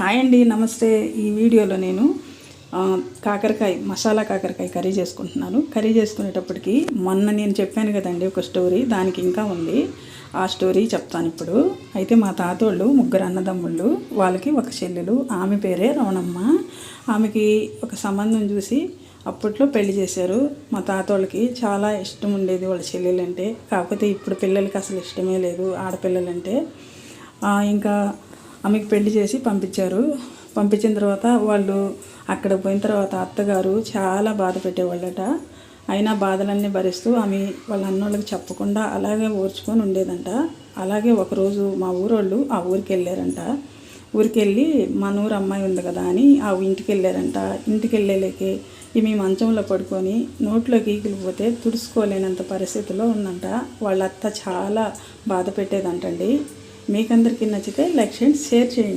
Hi అండి నమస్తే. ఈ వీడియోలో నేను కాకరకాయ మసాలా కాకరకాయ కర్రీ చేసుకుంటున్నాను. కర్రీ చేసుకునేటప్పటికి మొన్న నేను చెప్పాను కదండి ఒక స్టోరీ దానికి ఇంకా ఉంది. ఆ స్టోరీ చెప్తాను ఇప్పుడు. అయితే మా తాతోళ్ళు ముగ్గురు అన్నదమ్ముళ్ళు వాళ్ళకి ఒక చెల్లెలు ఆమె పేరే రవణమ్మ. ఆమెకి ఒక సంబంధం చూసి అప్పట్లో పెళ్ళి చేశారు. మా తాతోళ్ళకి చాలా ఇష్టం ఉండేది వాళ్ళ చెల్లెలంటే. కాకపోతే ఇప్పుడు పిల్లలకి అసలు ఇష్టమే లేదు ఆడపిల్లలంటే. ఇంకా ఆమెకి పెళ్ళి చేసి పంపించారు. పంపించిన తర్వాత వాళ్ళు అక్కడ పోయిన తర్వాత అత్తగారు చాలా బాధ పెట్టేవాళ్ళట. అయినా బాధలన్నీ భరిస్తూ ఆమె వాళ్ళ అన్నోళ్ళకి చెప్పకుండా అలాగే ఓర్చుకొని ఉండేదంట. అలాగే ఒకరోజు మా ఊరోళ్ళు ఆ ఊరికి వెళ్ళారంట. ఊరికి వెళ్ళి మన ఊరు అమ్మాయి ఉంది కదా అని ఆ ఇంటికి వెళ్ళారంట. ఇంటికి వెళ్ళేలేకే ఈమె మంచంలో పడుకొని నోట్లోకి గీకిలిపోతే తుడుచుకోలేనంత పరిస్థితిలో ఉందంట. వాళ్ళ అత్త చాలా బాధ పెట్టేదంటండి. మీకందరికీ నచ్చితే లైక్ చేయండి షేర్ చేయండి.